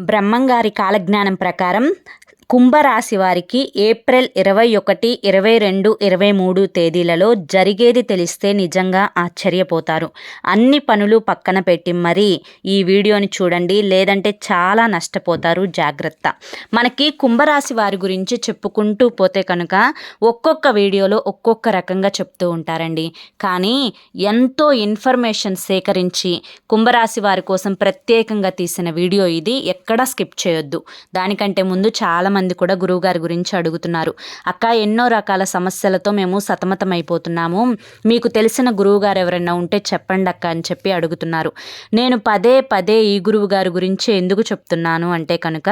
బ్రహ్మంగారి కాలజ్ఞానం ప్రకారం కుంభరాశి వారికి ఏప్రిల్ ఇరవై ఒకటి ఇరవై రెండు ఇరవై మూడు తేదీలలో జరిగేది తెలిస్తే నిజంగా ఆశ్చర్యపోతారు. అన్ని పనులు పక్కన పెట్టి మరీ ఈ వీడియోని చూడండి లేదంటే చాలా నష్టపోతారు. జాగ్రత్త. మనకి కుంభరాశి వారి గురించి చెప్పుకుంటూ పోతే కనుక ఒక్కొక్క వీడియోలో ఒక్కొక్క రకంగా చెప్తూ ఉంటారండి. కానీ ఎంతో ఇన్ఫర్మేషన్ సేకరించి కుంభరాశి వారి కోసం ప్రత్యేకంగా తీసిన వీడియో ఇది ఎక్కడా స్కిప్ చేయొద్దు. దానికంటే ముందు చాలా మంది కూడా గురువుగారి గురించి అడుగుతున్నారు. అక్క ఎన్నో రకాల సమస్యలతో మేము సతమతమైపోతున్నాము. మీకు తెలిసిన గురువుగారు ఎవరైనా ఉంటే చెప్పండి అక్క అని చెప్పి అడుగుతున్నారు. నేను పదే పదే ఈ గురువు గారి గురించి ఎందుకు చెప్తున్నాను అంటే కనుక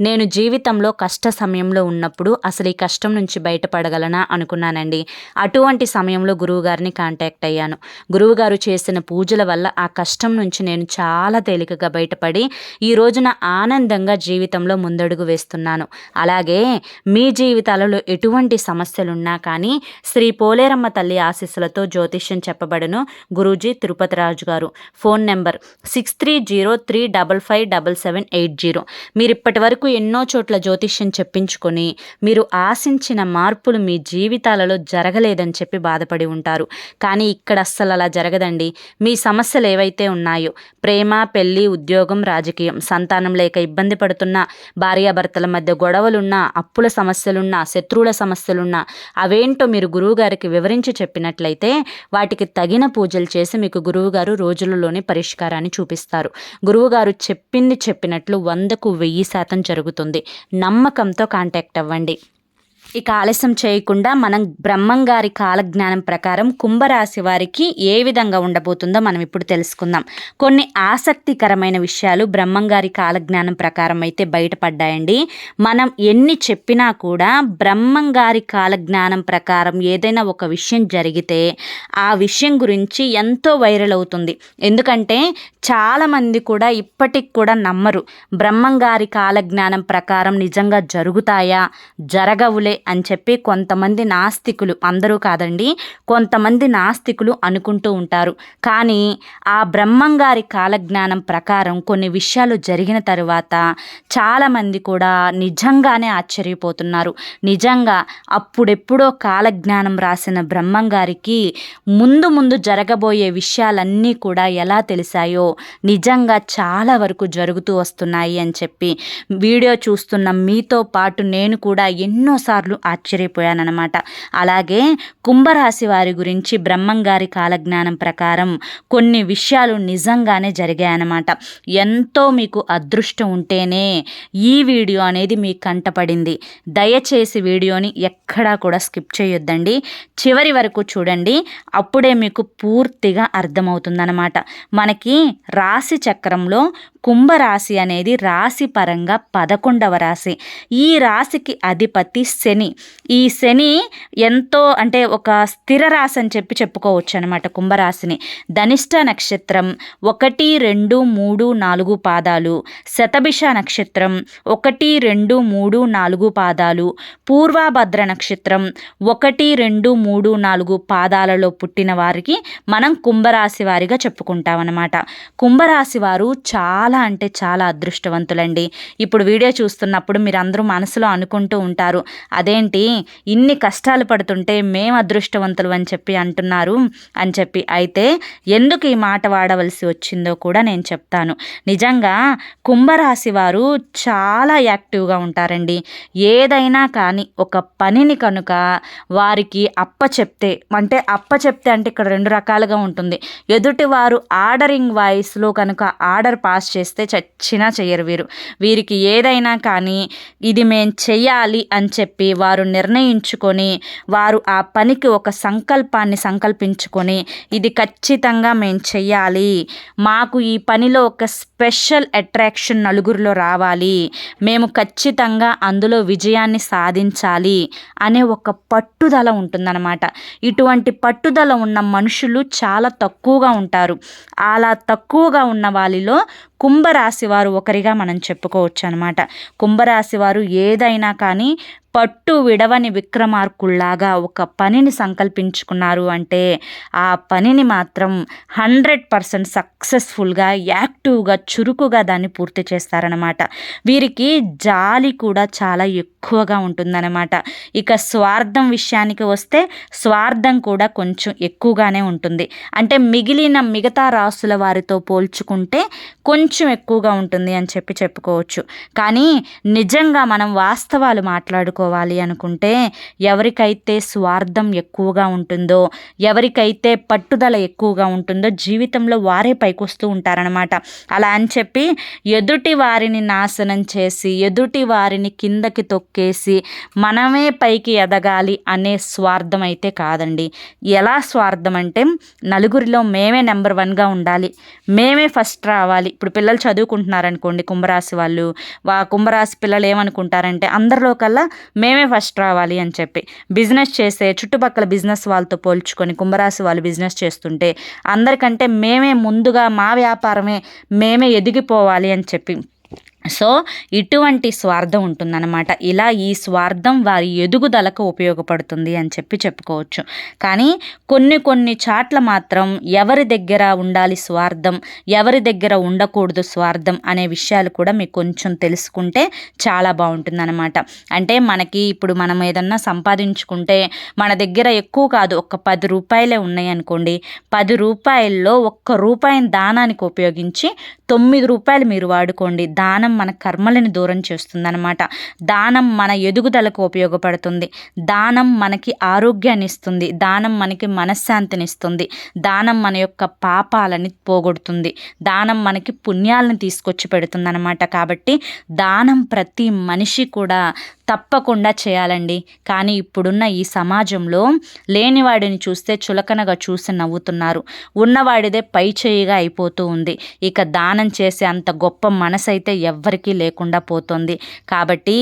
నేను జీవితంలో కష్ట సమయంలో ఉన్నప్పుడు అసలు ఈ కష్టం నుంచి బయటపడగలనా అనుకున్నానండి. అటువంటి సమయంలో గురువుగారిని కాంటాక్ట్ అయ్యాను. గురువుగారు చేసిన పూజల వల్ల ఆ కష్టం నుంచి నేను చాలా తేలికగా బయటపడి ఈ రోజున ఆనందంగా జీవితంలో ముందడుగు వేస్తున్నాను. అలాగే మీ జీవితాలలో ఎటువంటి సమస్యలున్నా కానీ శ్రీ పోలేరమ్మ తల్లి ఆశీస్సులతో జ్యోతిష్యం చెప్పబడును Guruji Tirupati Raju garu. Phone number six three zero three double five double seven eight zero మీరు ఇప్పటి వరకు ఎన్నో చోట్ల జ్యోతిష్యం చెప్పించుకొని మీరు ఆశించిన మార్పులు మీ జీవితాలలో జరగలేదని చెప్పి బాధపడి ఉంటారు. కానీ ఇక్కడ అస్సలు అలా జరగదండి. మీ సమస్యలు ఏవైతే ఉన్నాయో ప్రేమ పెళ్ళి ఉద్యోగం రాజకీయం సంతానం లేక ఇబ్బంది పడుతున్న భార్యాభర్తల మధ్య గొడవ గొడవలున్నా అప్పుల సమస్యలున్నా శత్రువుల సమస్యలున్నా అవేంటో మీరు గురువుగారికి వివరించి చెప్పినట్లయితే వాటికి తగిన పూజలు చేసి మీకు గురువుగారు రోజులలోనే పరిష్కారాన్ని చూపిస్తారు. గురువుగారు చెప్పింది చెప్పినట్లు వందకు వెయ్యి శాతం జరుగుతుంది. నమ్మకంతో కాంటాక్ట్ అవ్వండి. ఇక ఆలస్యం చేయకుండా మనం బ్రహ్మంగారి కాలజ్ఞానం ప్రకారం కుంభరాశి వారికి ఏ విధంగా ఉండబోతుందో మనం ఇప్పుడు తెలుసుకుందాం. కొన్ని ఆసక్తికరమైన విషయాలు బ్రహ్మంగారి కాలజ్ఞానం ప్రకారం అయితే బయటపడ్డాయండి. మనం ఎన్ని చెప్పినా కూడా బ్రహ్మంగారి కాలజ్ఞానం ప్రకారం ఏదైనా ఒక విషయం జరిగితే ఆ విషయం గురించి ఎంతో వైరల్ అవుతుంది. ఎందుకంటే చాలామంది కూడా ఇప్పటికి కూడా నమ్మరు. బ్రహ్మంగారి కాలజ్ఞానం ప్రకారం నిజంగా జరుగుతాయా? జరగవులే అని చెప్పి కొంతమంది నాస్తికులు అందరూ కాదండి కొంతమంది నాస్తికులు అనుకుంటూ ఉంటారు. కానీ ఆ బ్రహ్మంగారి కాలజ్ఞానం ప్రకారం కొన్ని విషయాలు జరిగిన తరువాత చాలామంది కూడా నిజంగానే ఆశ్చర్యపోతున్నారు. నిజంగా అప్పుడెప్పుడో కాలజ్ఞానం రాసిన బ్రహ్మంగారికి ముందు ముందు జరగబోయే విషయాలన్నీ కూడా ఎలా తెలిసాయో నిజంగా చాలా వరకు జరుగుతూ వస్తున్నాయి అని చెప్పి వీడియో చూస్తున్న మీతో పాటు నేను కూడా ఎన్నోసార్లు ఆశ్చర్యపోయానన్నమాట. అలాగే కుంభరాశి వారి గురించి బ్రహ్మంగారి కాలజ్ఞానం ప్రకారం కొన్ని విషయాలు నిజంగానే జరిగాయన్నమాట. ఎంతో మీకు అదృష్టం ఉంటేనే ఈ వీడియో అనేది మీకు కంటపడింది దయచేసి వీడియోని ఎక్కడా కూడా స్కిప్ చేయొద్దండి. చివరి వరకు చూడండి. అప్పుడే మీకు పూర్తిగా అర్థమవుతుందన్నమాట. మనకి రాశి చక్రంలో కుంభరాశి అనేది రాశి పరంగా పదకొండవ రాశి. ఈ రాశికి అధిపతి శని. ఈ శని ఎంతో అంటే ఒక స్థిర రాశి అని చెప్పి చెప్పుకోవచ్చు అనమాట కుంభరాశిని. ధనిష్ట నక్షత్రం ఒకటి రెండు మూడు నాలుగు పాదాలు. శతభిష నక్షత్రం ఒకటి రెండు మూడు నాలుగు పాదాలు. పూర్వభద్ర నక్షత్రం ఒకటి రెండు మూడు నాలుగు పాదాలలో పుట్టిన వారికి మనం కుంభరాశి వారిగా చెప్పుకుంటామన్నమాట. కుంభరాశి వారు చాలా అంటే చాలా అదృష్టవంతులండి. ఇప్పుడు వీడియో చూస్తున్నప్పుడు మీరు అందరూ మనసులో అనుకుంటూ ఉంటారు అదేంటి ఇన్ని కష్టాలు పడుతుంటే మేము అదృష్టవంతులు అని చెప్పి అంటున్నారు? అని చెప్పి. అయితే ఎందుకు ఈ మాట వాడవలసి వచ్చిందో కూడా నేను చెప్తాను. నిజంగా కుంభరాశి వారు చాలా యాక్టివ్గా ఉంటారండి. ఏదైనా కానీ ఒక పనిని కనుక వారికి అప్ప చెప్తే అంటే అప్ప చెప్తే అంటే ఇక్కడ రెండు రకాలుగా ఉంటుంది. ఎదుటి వారు ఆర్డరింగ్ వాయిస్లో కనుక ఆర్డర్ పాస్ చేస్తే చచ్చినా చెయ్యరు వీరు. వీరికి ఏదైనా కానీ ఇది మేము చెయ్యాలి అని చెప్పి వారు నిర్ణయించుకొని వారు ఆ పనికి ఒక సంకల్పాన్ని సంకల్పించుకొని ఇది ఖచ్చితంగా మేము చెయ్యాలి. మాకు ఈ పనిలో ఒక స్పెషల్ అట్రాక్షన్ నలుగురిలో రావాలి. మేము ఖచ్చితంగా అందులో విజయాన్ని సాధించాలి అనే ఒక పట్టుదల ఉంటుందన్నమాట. ఇటువంటి పట్టుదల ఉన్న మనుషులు చాలా తక్కువగా ఉంటారు. అలా తక్కువగా ఉన్న వాళ్ళలో కుంభరాశి వారు ఒకరిగా మనం చెప్పుకోవచ్చు అనమాట కుంభరాశి వారు ఏదైనా కానీ పట్టు విడవని విక్రమార్కుల్లాగా ఒక పనిని సంకల్పించుకున్నారు అంటే ఆ పనిని మాత్రం హండ్రెడ్ పర్సెంట్ సక్సెస్ఫుల్గా యాక్టివ్గా చురుకుగా దాన్ని పూర్తి చేస్తారనమాట వీరికి జాలి కూడా చాలా ఎక్కువగా ఉంటుందన్నమాట. ఇక స్వార్థం విషయానికి వస్తే స్వార్థం కూడా కొంచెం ఎక్కువగానే ఉంటుంది. అంటే మిగిలిన మిగతా రాసుల వారితో పోల్చుకుంటే కొంచెం ఎక్కువగా ఉంటుంది అని చెప్పి చెప్పుకోవచ్చు. కానీ నిజంగా మనం వాస్తవాలు మాట్లాడుకో మాట్లాడుకోవాలి అనుకుంటే ఎవరికైతే స్వార్థం ఎక్కువగా ఉంటుందో ఎవరికైతే పట్టుదల ఎక్కువగా ఉంటుందో జీవితంలో వారే పైకొస్తూ ఉంటారనమాట అలా అని చెప్పి ఎదుటి వారిని నాశనం చేసి ఎదుటి వారిని కిందకి తొక్కేసి మనమే పైకి ఎదగాలి అనే స్వార్థం అయితే కాదండి. ఎలా స్వార్థం అంటే నలుగురిలో మేమే నెంబర్ వన్గా ఉండాలి. మేమే ఫస్ట్ రావాలి. ఇప్పుడు పిల్లలు చదువుకుంటున్నారనుకోండి కుంభరాశి వాళ్ళు వా కుంభరాశి పిల్లలు ఏమనుకుంటారంటే అందరిలో కల్లా మేమే ఫస్ట్ రావాలి అని చెప్పి. బిజినెస్ చేసే చుట్టుపక్కల బిజినెస్ వాళ్ళతో పోల్చుకొని కుంభరాశి వాళ్ళు బిజినెస్ చేస్తుంటే అందరికంటే మేమే ముందుగా మా వ్యాపారమే మేమే ఎదిగిపోవాలి అని చెప్పి సో ఇటువంటి స్వార్థం ఉంటుందన్నమాట. ఇలా ఈ స్వార్థం వారి ఎదుగుదలకు ఉపయోగపడుతుంది అని చెప్పి చెప్పుకోవచ్చు. కానీ కొన్ని కొన్ని చాట్ల మాత్రం ఎవరి దగ్గర ఉండాలి స్వార్థం ఎవరి దగ్గర ఉండకూడదు స్వార్థం అనే విషయాలు కూడా మీకు కొంచెం తెలుసుకుంటే చాలా బాగుంటుందన్నమాట. అంటే మనకి ఇప్పుడు మనం ఏదన్నా సంపాదించుకుంటే మన దగ్గర ఎక్కువ కాదు ఒక పది రూపాయలే ఉన్నాయి అనుకోండి. పది రూపాయల్లో ఒక్క రూపాయిని దానానికి ఉపయోగించి తొమ్మిది రూపాయలు మీరు వాడుకోండి. దానం మన కర్మలను దూరం చేస్తుందన్నమాట. దానం మన ఎదుగుదలకు ఉపయోగపడుతుంది. దానం మనకి ఆరోగ్యాన్ని ఇస్తుంది. దానం మనకి మనశ్శాంతిని ఇస్తుంది. దానం మన యొక్క పాపాలని పోగొడుతుంది. దానం మనకి పుణ్యాలను తీసుకొచ్చి పెడుతుందన్నమాట. కాబట్టి దానం ప్రతి మనిషి కూడా తప్పకుండా చేయాలండి. కానీ ఇప్పుడున్న ఈ సమాజంలో లేనివాడిని చూస్తే చులకనగా చూసి నవ్వుతున్నారు. ఉన్నవాడిదే పై చేయిగా అయిపోతూ ఉంది. ఇక దానం చేసే అంత గొప్ప మనసు అయితే ఎవ్వరికీ లేకుండా పోతుంది. కాబట్టి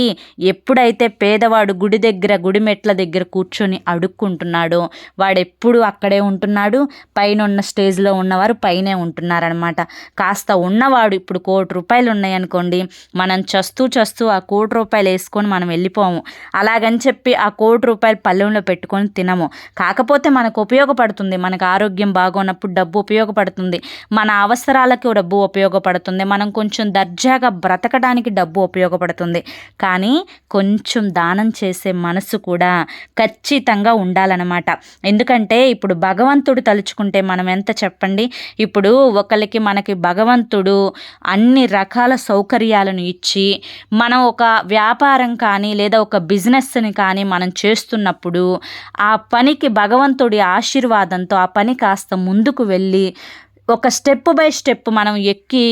ఎప్పుడైతే పేదవాడు గుడి దగ్గర గుడి మెట్ల దగ్గర కూర్చొని అడుక్కుంటున్నాడో వాడెప్పుడు అక్కడే ఉంటున్నాడు? పైన ఉన్న స్టేజ్లో ఉన్నవారు పైనే ఉంటున్నారనమాట కాస్త ఉన్నవాడు ఇప్పుడు కోటి రూపాయలు ఉన్నాయనుకోండి మనం చస్తూ చస్తూ ఆ కోటి రూపాయలు వేసుకొని మనం వెళ్ళిపోము. అలాగని చెప్పి ఆ కోటి రూపాయలు పల్లెంలో పెట్టుకొని తినము. కాకపోతే మనకు ఉపయోగపడుతుంది. మనకు ఆరోగ్యం బాగున్నప్పుడు డబ్బు ఉపయోగపడుతుంది. మన అవసరాలకు డబ్బు ఉపయోగపడుతుంది. మనం కొంచెం దర్జాగా బ్రతకడానికి డబ్బు ఉపయోగపడుతుంది. కానీ కొంచెం దానం చేసే మనసు కూడా ఖచ్చితంగా ఉండాలన్నమాట. ఎందుకంటే ఇప్పుడు భగవంతుడు తలుచుకుంటే మనం ఎంత చెప్పండి? ఇప్పుడు ఒకరికి మనకి భగవంతుడు అన్ని రకాల సౌకర్యాలను ఇచ్చి మనం ఒక వ్యాపారం కానీ కానీ లేదా ఒక బిజినెస్ని కానీ మనం చేస్తున్నప్పుడు ఆ పనికి భగవంతుడి ఆశీర్వాదంతో ఆ పని కాస్త ముందుకు వెళ్ళి ఒక స్టెప్ బై స్టెప్ మనం ఎక్కి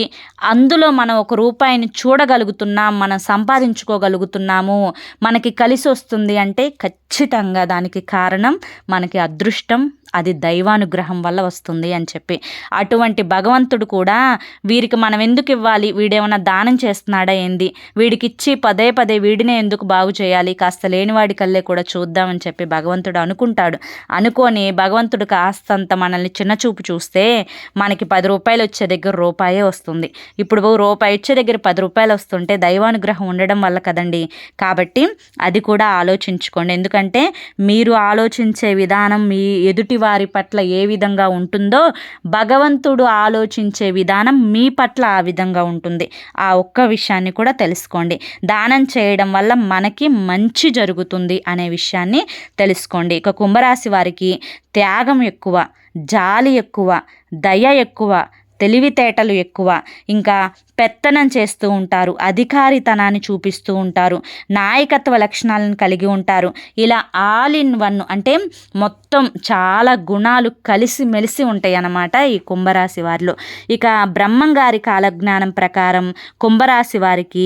అందులో మనం ఒక రూపాయిని చూడగలుగుతున్నాం మనం సంపాదించుకోగలుగుతున్నాము మనకి కలిసి వస్తుంది అంటే ఖచ్చితంగా దానికి కారణం మనకి అదృష్టం అది దైవానుగ్రహం వల్ల వస్తుంది అని చెప్పి. అటువంటి భగవంతుడు కూడా వీరికి మనం ఎందుకు ఇవ్వాలి? వీడేమన్నా దానం చేస్తున్నాడా ఏంది? వీడికి ఇచ్చి పదే పదే వీడినే ఎందుకు బాగు చేయాలి? కాస్త లేనివాడి కల్లే కూడా చూద్దామని చెప్పి భగవంతుడు అనుకుంటాడు. అనుకొని భగవంతుడు కాస్తంత మనల్ని చిన్నచూపు చూస్తే మనకి పది రూపాయలు వచ్చే దగ్గర రూపాయే వస్తుంది. ఇప్పుడు రూపాయి వచ్చే దగ్గర పది రూపాయలు వస్తుంటే దైవానుగ్రహం ఉండడం వల్ల కదండి? కాబట్టి అది కూడా ఆలోచించుకోండి. ఎందుకంటే మీరు ఆలోచించే విధానం మీ ఎదుటి వారి పట్ల ఏ విధంగా ఉంటుందో భగవంతుడు ఆలోచించే విధానం మీ పట్ల ఆ విధంగా ఉంటుంది. ఆ ఒక్క విషయాన్ని కూడా తెలుసుకోండి. దానం చేయడం వల్ల మనకి మంచి జరుగుతుంది అనే విషయాన్ని తెలుసుకోండి. ఇక కుంభరాశి వారికి త్యాగం ఎక్కువ జాలి ఎక్కువ దయ ఎక్కువ తెలివితేటలు ఎక్కువ ఇంకా పెత్తనం చేస్తూ ఉంటారు అధికారితనాన్ని చూపిస్తూ ఉంటారు నాయకత్వ లక్షణాలను కలిగి ఉంటారు. ఇలా ఆల్ ఇన్ వన్ అంటే మొత్తం మొత్తం చాలా గుణాలు కలిసి మెలిసి ఉంటాయి అన్నమాట ఈ కుంభరాశి వారిలో. ఇక బ్రహ్మంగారి కాలజ్ఞానం ప్రకారం కుంభరాశి వారికి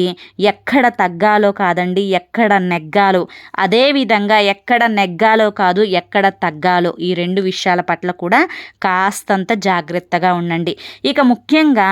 ఎక్కడ తగ్గాలో కాదండి ఎక్కడ నెగ్గాలో. అదేవిధంగా ఎక్కడ నెగ్గాలో కాదు ఎక్కడ తగ్గాలో. ఈ రెండు విషయాల పట్ల కూడా కాస్తంత జాగ్రత్తగా ఉండండి. ఇక ముఖ్యంగా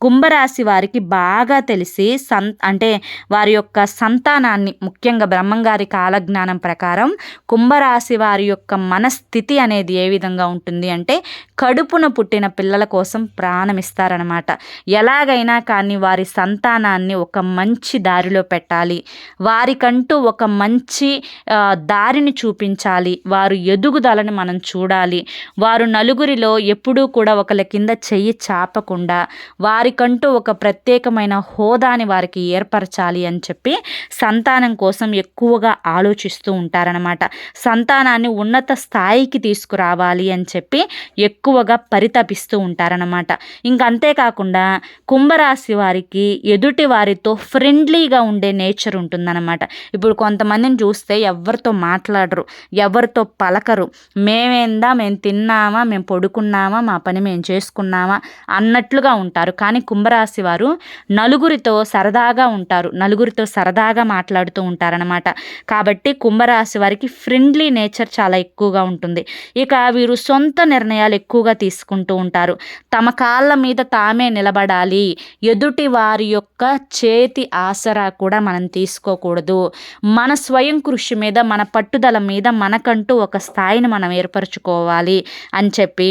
కుంభరాశి వారికి బాగా తెలిసి సన్ అంటే వారి యొక్క సంతానాన్ని ముఖ్యంగా బ్రహ్మంగారి కాలజ్ఞానం ప్రకారం కుంభరాశి వారి యొక్క మనస్ స్థితి అనేది ఏ విధంగా ఉంటుంది అంటే కడుపున పుట్టిన పిల్లల కోసం ప్రాణం ఇస్తారనమాట ఎలాగైనా కానీ వారి సంతానాన్ని ఒక మంచి దారిలో పెట్టాలి. వారికంటూ ఒక మంచి దారిని చూపించాలి. వారు ఎదుగుదలని మనం చూడాలి. వారు నలుగురిలో ఎప్పుడూ కూడా ఒకరి కింద చెయ్యి చాపకుండా వారికంటూ ఒక ప్రత్యేకమైన హోదాని వారికి ఏర్పరచాలి అని చెప్పి సంతానం కోసం ఎక్కువగా ఆలోచిస్తూ ఉంటారనమాట సంతానాన్ని ఉన్నత స్థాయికి తీసుకురావాలి అని చెప్పి ఎక్కువగా పరితపిస్తూ ఉంటారనమాట ఇంకంతేకాకుండా కుంభరాశి వారికి ఎదుటి వారితో ఫ్రెండ్లీగా ఉండే నేచర్ ఉంటుందన్నమాట. ఇప్పుడు కొంతమందిని చూస్తే ఎవరితో మాట్లాడరు ఎవరితో పలకరు. మేమేందా మేము తిన్నామా మేము పడుకున్నామా మా పని మేము చేసుకున్నామా అన్నట్లుగా ఉంటారు. కానీ కుంభరాశి వారు నలుగురితో సరదాగా ఉంటారు నలుగురితో సరదాగా మాట్లాడుతూ ఉంటారనమాట కాబట్టి కుంభరాశి వారికి ఫ్రెండ్లీ నేచర్ చాలా ఎక్కువగా ఉంటుంది ఉంటుంది. ఇక వీరు సొంత నిర్ణయాలు ఎక్కువగా తీసుకుంటూ ఉంటారు. తమ కాళ్ళ మీద తామే నిలబడాలి. ఎదుటి వారి యొక్క చేతి ఆసరా కూడా మనం తీసుకోకూడదు. మన స్వయం కృషి మీద మన పట్టుదల మీద మనకంటూ ఒక స్థాయిని మనం ఏర్పరచుకోవాలి అని చెప్పి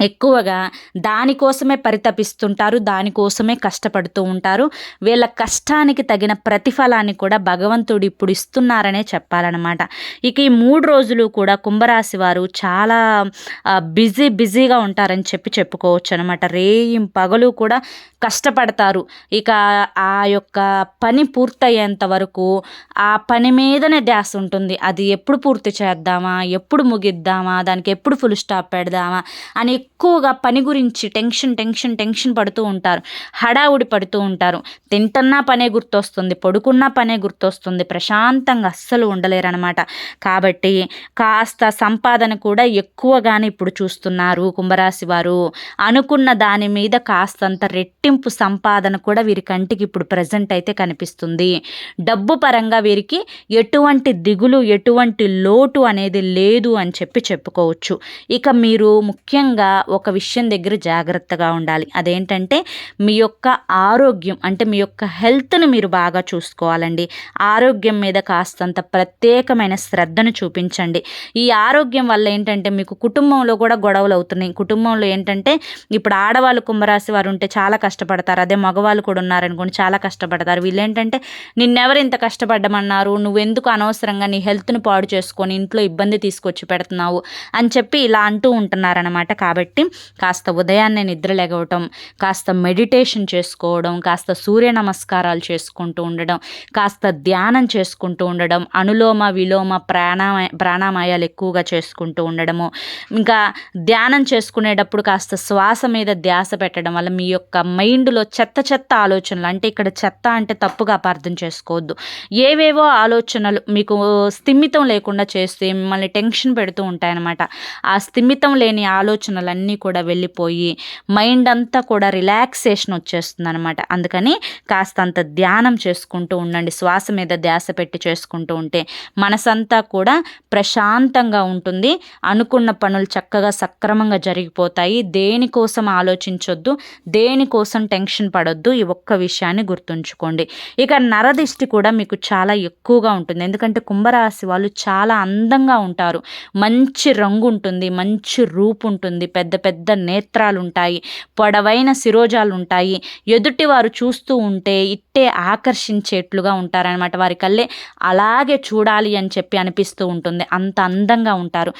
ఎక్కువగా దానికోసమే పరితపిస్తుంటారు దానికోసమే కష్టపడుతూ ఉంటారు. వీళ్ళ కష్టానికి తగిన ప్రతిఫలాన్ని కూడా భగవంతుడు ఇప్పుడు ఇస్తున్నారనే చెప్పాలన్నమాట. ఇక ఈ మూడు రోజులు కూడా కుంభరాశి వారు చాలా బిజీ బిజీగా ఉంటారని చెప్పి చెప్పుకోవచ్చు అనమాట రేయిం పగలు కూడా కష్టపడతారు. ఇక ఆ యొక్క పని పూర్తయ్యేంత వరకు ఆ పని మీదనే ధ్యాస ఉంటుంది. అది ఎప్పుడు పూర్తి చేద్దామా? ఎప్పుడు ముగిద్దామా? దానికి ఎప్పుడు ఫుల్ స్టాప్ పెడదామా? అని ఎక్కువగా పని గురించి టెన్షన్ టెన్షన్ టెన్షన్ పడుతూ ఉంటారు. హడావుడి పడుతూ ఉంటారు. తింటున్నా పనే గుర్తొస్తుంది. పడుకున్నా పనే గుర్తొస్తుంది. ప్రశాంతంగా అస్సలు ఉండలేరనమాట కాబట్టి కాస్త సంపాదన కూడా ఎక్కువగానే ఇప్పుడు చూస్తున్నారు కుంభరాశి వారు. అనుకున్న దాని మీద కాస్తంత రెట్టింపు సంపాదన కూడా వీరి కంటికి ఇప్పుడు ప్రజెంట్ అయితే కనిపిస్తుంది. డబ్బు పరంగా వీరికి ఎటువంటి దిగులు ఎటువంటి లోటు అనేది లేదు అని చెప్పి చెప్పుకోవచ్చు. ఇక మీరు ముఖ్యంగా ఒక విషయం దగ్గర జాగ్రత్తగా ఉండాలి. అదేంటంటే మీ యొక్క ఆరోగ్యం అంటే మీ యొక్క హెల్త్ని మీరు బాగా చూసుకోవాలండి. ఆరోగ్యం మీద కాస్తంత ప్రత్యేకమైన శ్రద్ధను చూపించండి. ఈ ఆరోగ్యం వల్ల ఏంటంటే మీకు కుటుంబంలో కూడా గొడవలు అవుతున్నాయి. కుటుంబంలో ఏంటంటే ఇప్పుడు ఆడవాళ్ళు కుంభరాశి వారు ఉంటే చాలా కష్టపడతారు. అదే మగవాళ్ళు కూడా ఉన్నారనుకోండి చాలా కష్టపడతారు. వీళ్ళు ఏంటంటే నిన్నెవరు ఇంత కష్టపడ్డమన్నారు? నువ్వెందుకు అనవసరంగా నీ హెల్త్ను పాడు చేసుకొని ఇంట్లో ఇబ్బంది తీసుకొచ్చి పెడుతున్నావు? అని చెప్పి ఇలా అంటూ ఉంటున్నారనమాట కాబట్టి పెట్టి కాస్త ఉదయాన్నే నిద్ర లేగవటం కాస్త మెడిటేషన్ చేసుకోవడం కాస్త సూర్య నమస్కారాలు చేసుకుంటూ ఉండడం కాస్త ధ్యానం చేసుకుంటూ ఉండడం అనులోమ విలోమ ప్రాణామయ ప్రాణామాయాలు ఎక్కువగా చేసుకుంటూ ఉండడము ఇంకా ధ్యానం చేసుకునేటప్పుడు కాస్త శ్వాస మీద ధ్యాస పెట్టడం వల్ల మీ యొక్క మైండ్లో చెత్త చెత్త ఆలోచనలు అంటే ఇక్కడ చెత్త అంటే తప్పుగా అపార్థం చేసుకోవద్దు. ఏవేవో ఆలోచనలు మీకు స్థిమితం లేకుండా చేస్తే మిమ్మల్ని టెన్షన్ పెడుతూ ఉంటాయన్నమాట. ఆ స్థిమితం లేని ఆలోచనలు అన్నీ కూడా వెళ్ళిపోయి మైండ్ అంతా కూడా రిలాక్సేషన్ వచ్చేస్తుంది అనమాట అందుకని కాస్తంత ధ్యానం చేసుకుంటూ ఉండండి. శ్వాస మీద ధ్యాస పెట్టి చేసుకుంటూ ఉంటే మనసంతా కూడా ప్రశాంతంగా ఉంటుంది. అనుకున్న పనులు చక్కగా సక్రమంగా జరిగిపోతాయి. దేనికోసం ఆలోచించొద్దు దేనికోసం టెన్షన్ పడొద్దు ఈ ఒక్క విషయాన్ని గుర్తుంచుకోండి. ఇక నరదిష్టి కూడా మీకు చాలా ఎక్కువగా ఉంటుంది. ఎందుకంటే కుంభరాశి వాళ్ళు చాలా అందంగా ఉంటారు. మంచి రంగు ఉంటుంది మంచి రూపు ఉంటుంది పెద్ద పెద్ద పెద్ద నేత్రాలుంటాయి పొడవైన శిరోజాలు ఉంటాయి ఎదుటివారు చూస్తూ ఉంటే ఇట్టే ఆకర్షించేట్లుగా ఉంటారనమాట వారి కళ్ళే అలాగే చూడాలి అని చెప్పి అనిపిస్తూ ఉంటుంది. అంత అందంగా ఉంటారు.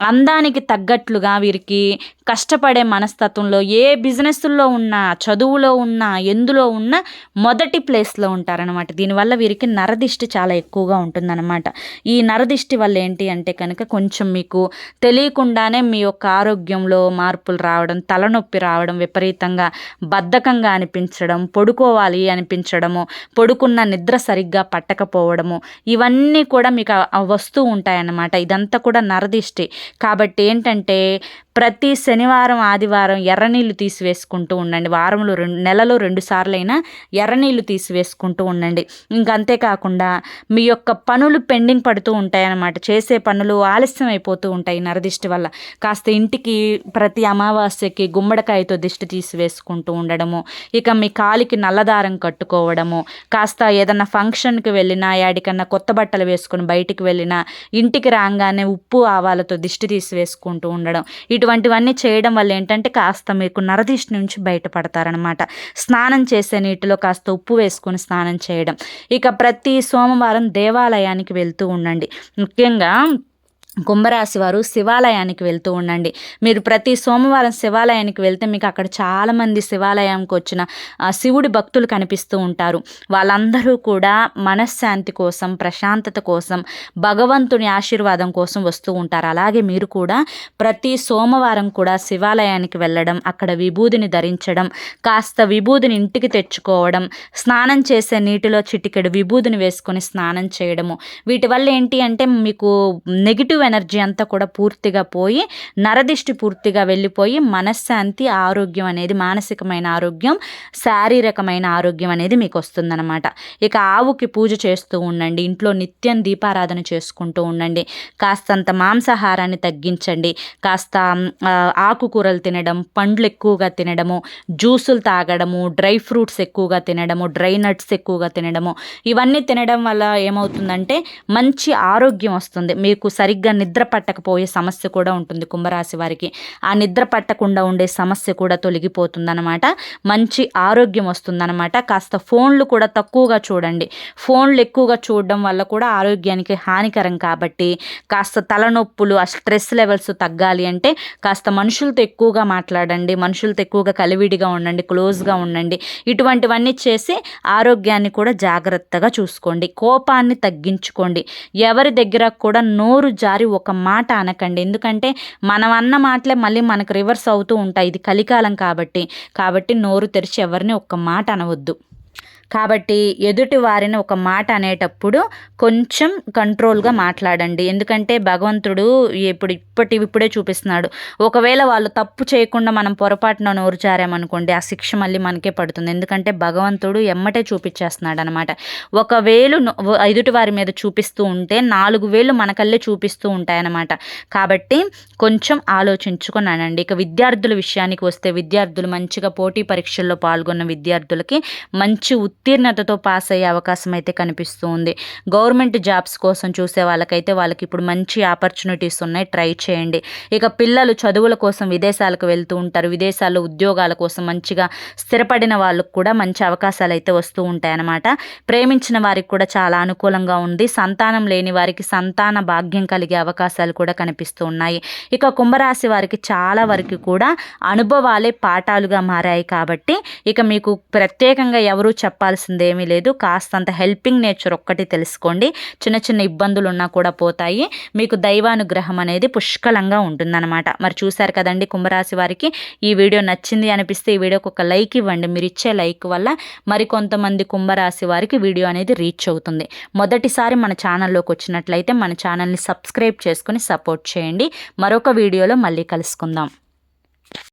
అందానికి తగ్గట్లుగా వీరికి కష్టపడే మనస్తత్వంలో ఏ బిజినెస్లో ఉన్నా చదువులో ఉన్నా ఎందులో ఉన్నా మొదటి ప్లేస్లో ఉంటారనమాట దీనివల్ల వీరికి నరదిష్టి చాలా ఎక్కువగా ఉంటుందన్నమాట. ఈ నరదిష్టి వల్ల ఏంటి అంటే కనుక కొంచెం మీకు తెలియకుండానే మీ యొక్క ఆరోగ్యంలో మార్పులు రావడం తలనొప్పి రావడం విపరీతంగా బద్ధకంగా అనిపించడం పడుకోవాలి అనిపించడము పడుకున్న నిద్ర సరిగ్గా పట్టకపోవడము ఇవన్నీ కూడా మీకు వస్తూ ఉంటాయన్నమాట. ఇదంతా కూడా నరదిష్టి. కాబట్టి ఏంటంటే ప్రతి శనివారం ఆదివారం ఎర్రనీళ్ళు తీసివేసుకుంటూ ఉండండి. వారంలో రెండు నెలలో రెండు సార్లైనా ఎర్రనీళ్ళు తీసివేసుకుంటూ ఉండండి. ఇంకా అంతేకాకుండా మీ యొక్క పనులు పెండింగ్ పడుతూ ఉంటాయన్నమాట. చేసే పనులు ఆలస్యం అయిపోతూ ఉంటాయి నరదిష్టి వల్ల. కాస్త ఇంటికి ప్రతి అమావాస్యకి గుమ్మడికాయతో దిష్టి తీసివేసుకుంటూ ఉండడము ఇక మీ కాలికి నల్లదారం కట్టుకోవడము కాస్త ఏదన్నా ఫంక్షన్కి వెళ్ళినా యాడికన్నా కొత్త బట్టలు వేసుకొని బయటికి వెళ్ళినా ఇంటికి రాగానే ఉప్పు ఆవాలతో దిష్టి తీసివేసుకుంటూ ఉండడం. ఇటు ఇటువంటివన్నీ చేయడం వల్ల ఏంటంటే కాస్త మీకు నరదిష్టి నుంచి బయటపడతారనమాట స్నానం చేసే నీటిలో కాస్త ఉప్పు వేసుకొని స్నానం చేయడం. ఇక ప్రతి సోమవారం దేవాలయానికి వెళ్తూ ఉండండి. ముఖ్యంగా కుంభరాశి వారు శివాలయానికి వెళ్తూ ఉండండి. మీరు ప్రతి సోమవారం శివాలయానికి వెళ్తే మీకు అక్కడ చాలామంది శివాలయంకి వచ్చిన శివుడి భక్తులు కనిపిస్తూ ఉంటారు. వాళ్ళందరూ కూడా మనశ్శాంతి కోసం ప్రశాంతత కోసం భగవంతుని ఆశీర్వాదం కోసం వస్తూ ఉంటారు. అలాగే మీరు కూడా ప్రతి సోమవారం కూడా శివాలయానికి వెళ్ళడం అక్కడ విభూదిని ధరించడం కాస్త విభూదిని ఇంటికి తెచ్చుకోవడం స్నానం చేసే నీటిలో చిటికెడు విభూదిని వేసుకొని స్నానం చేయడము. వీటి వల్ల ఏంటి అంటే మీకు నెగిటివ్ ఎనర్జీ అంతా కూడా పూర్తిగా పోయి నరదిష్టి పూర్తిగా వెళ్ళిపోయి మనశ్శాంతి ఆరోగ్యం అనేది మానసికమైన ఆరోగ్యం శారీరకమైన ఆరోగ్యం అనేది మీకు వస్తుందన్నమాట. ఇక ఆవుకి పూజ చేస్తూ ఉండండి ఇంట్లో నిత్యం దీపారాధన చేసుకుంటూ ఉండండి. కాస్తంత మాంసాహారాన్ని తగ్గించండి. కాస్త ఆకుకూరలు తినడం పండ్లు ఎక్కువగా తినడము జ్యూసులు తాగడము డ్రై ఫ్రూట్స్ ఎక్కువగా తినడము డ్రై నట్స్ ఎక్కువగా తినడము ఇవన్నీ తినడం వల్ల ఏమవుతుందంటే మంచి ఆరోగ్యం వస్తుంది. మీకు సరిగ్గా నిద్ర పట్టకపోయే సమస్య కూడా ఉంటుంది కుంభరాశి వారికి. ఆ నిద్ర పట్టకుండా ఉండే సమస్య కూడా తొలగిపోతుందన్నమాట. మంచి ఆరోగ్యం వస్తుందన్నమాట. కాస్త ఫోన్లు కూడా తక్కువగా చూడండి. ఫోన్లు ఎక్కువగా చూడడం వల్ల కూడా ఆరోగ్యానికి హానికరం కాబట్టి కాస్త తలనొప్పులు ఆ స్ట్రెస్ లెవెల్స్ తగ్గాలి అంటే కాస్త మనుషులతో ఎక్కువగా మాట్లాడండి. మనుషులతో ఎక్కువగా కలివిడిగా ఉండండి క్లోజ్గా ఉండండి. ఇటువంటివన్నీ చేసి ఆరోగ్యాన్ని కూడా జాగ్రత్తగా చూసుకోండి. కోపాన్ని తగ్గించుకోండి. ఎవరి దగ్గర కూడా నోరు జారి ఒక మాట అనకండి. ఎందుకంటే మనం అన్న మాటలే మళ్ళీ మనకు రివర్స్ అవుతూ ఉంటాయి. ఇది కలికాలం కాబట్టి. కాబట్టి నోరు తెరిచి ఎవరిని ఒక్క మాట అనవద్దు. కాబట్టి ఎదుటి వారిని ఒక మాట అనేటప్పుడు కొంచెం కంట్రోల్గా మాట్లాడండి. ఎందుకంటే భగవంతుడు ఇప్పుడు ఇప్పటి ఇప్పుడే చూపిస్తున్నాడు. ఒకవేళ వాళ్ళు తప్పు చేయకుండా మనం పొరపాటున నోరుచారామనుకోండి ఆ శిక్ష మళ్ళీ మనకే పడుతుంది. ఎందుకంటే భగవంతుడు ఎమ్మటే చూపించేస్తున్నాడు అనమాట ఒకవేళ ఎదుటి వారి మీద చూపిస్తూ ఉంటే నాలుగు వేలు మనకల్లే చూపిస్తూ ఉంటాయన్నమాట కాబట్టి కొంచెం ఆలోచించుకొని అనండి. ఇక విద్యార్థుల విషయానికి వస్తే విద్యార్థులు మంచిగా పోటీ పరీక్షల్లో పాల్గొన్న విద్యార్థులకి మంచి ఉత్తీర్ణతతో పాస్ అయ్యే అవకాశం అయితే కనిపిస్తుంది. గవర్నమెంట్ జాబ్స్ కోసం చూసే వాళ్ళకైతే వాళ్ళకి ఇప్పుడు మంచి ఆపర్చునిటీస్ ఉన్నాయి. ట్రై చేయండి. ఇక పిల్లలు చదువుల కోసం విదేశాలకు వెళ్తూ ఉంటారు. విదేశాల్లో ఉద్యోగాల కోసం మంచిగా స్థిరపడిన వాళ్ళకు కూడా మంచి అవకాశాలు అయితే వస్తూ ఉంటాయన్నమాట. ప్రేమించిన వారికి కూడా చాలా అనుకూలంగా ఉంది. సంతానం లేని వారికి సంతాన భాగ్యం కలిగే అవకాశాలు కూడా కనిపిస్తూ ఉన్నాయి. ఇక కుంభరాశి వారికి చాలా వరకు కూడా అనుభవాలే పాఠాలుగా మారాయి కాబట్టి ఇక మీకు ప్రత్యేకంగా ఎవరు చెప్పాలి చెప్పాల్సింది ఏమీ లేదు. కాస్తంత హెల్పింగ్ నేచర్ ఒక్కటి తెలుసుకోండి. చిన్న చిన్న ఇబ్బందులు ఉన్నా కూడా పోతాయి. మీకు దైవానుగ్రహం అనేది పుష్కలంగా ఉంటుందన్నమాట. మరి చూశారు కదండి కుంభరాశి వారికి ఈ వీడియో నచ్చింది అనిపిస్తే ఈ వీడియోకి ఒక లైక్ ఇవ్వండి. మీరు ఇచ్చే లైక్ వల్ల మరికొంతమంది కుంభరాశి వారికి వీడియో అనేది రీచ్ అవుతుంది. మొదటిసారి మన ఛానల్లోకి వచ్చినట్లయితే మన ఛానల్ని సబ్స్క్రైబ్ చేసుకుని సపోర్ట్ చేయండి. మరొక వీడియోలో మళ్ళీ కలుసుకుందాం.